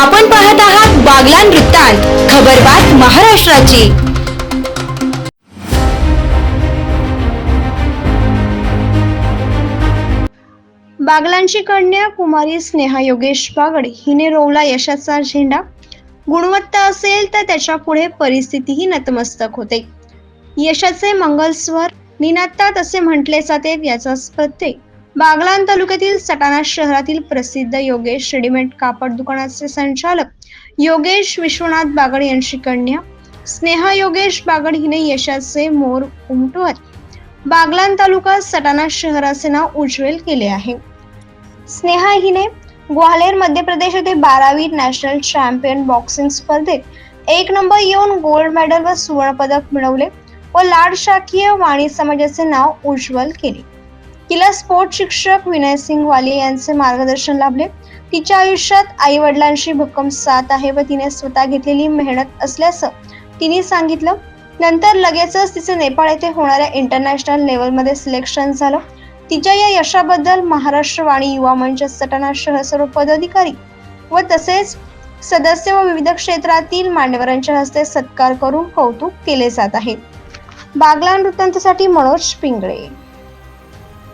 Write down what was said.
आपण पाहत आहात बागलान वृत्तांत खबरबात महाराष्ट्राची. बागलांची कन्या कुमारी स्नेहा योगेश बागड हिने रोवला यशाचा झेंडा. गुणवत्ता असेल तर त्याच्या पुढे परिस्थितीही नतमस्तक होते. यशाचे मंगलस्वर निनादतात असे म्हटले जाते याचाच प्रत्येक बागलान तालुक्यातील सटाणा शहरातील प्रसिद्ध योगेश रेडीमेड कापड दुकानाचे संचालक योगेश विश्वनाथ बागड यांची कन्या स्नेहा योगेश बागड हिने यशाचे मोर उमटवत बागलान तालुका सटाणा शहराचे नाव उज्ज्वल केले आहे. स्नेहा हिने ग्वाल्हेर मध्य प्रदेश येथे बारावी नॅशनल चॅम्पियन बॉक्सिंग स्पर्धेत एक नंबर येऊन गोल्ड मेडल व सुवर्ण पदक मिळवले व लाड शाखीय वाणी समाजाचे नाव उज्ज्वल केले. तिला स्पोर्ट शिक्षक विनय सिंग वाले यांचे मार्गदर्शन लाभले. तिच्या आयुष्यात आई वडिलांशी भक्कम साथ आहे व तिने स्वतः घेतलेली मेहनत असल्याचं तिने सांगितलं. नंतर लगेचच तिचे नेपाळ येथे होणाऱ्या इंटरनॅशनल लेवलमध्ये सिलेक्शन झालं. तिच्या या यशाबद्दल महाराष्ट्र वाणी युवा मंच सटाणा शहर सर्व पदाधिकारी व तसेच सदस्य व विविध क्षेत्रातील मान्यवरांच्या हस्ते सत्कार करून कौतुक केले जात आहे. बागलान वृत्तांतासाठी मनोज पिंगळे.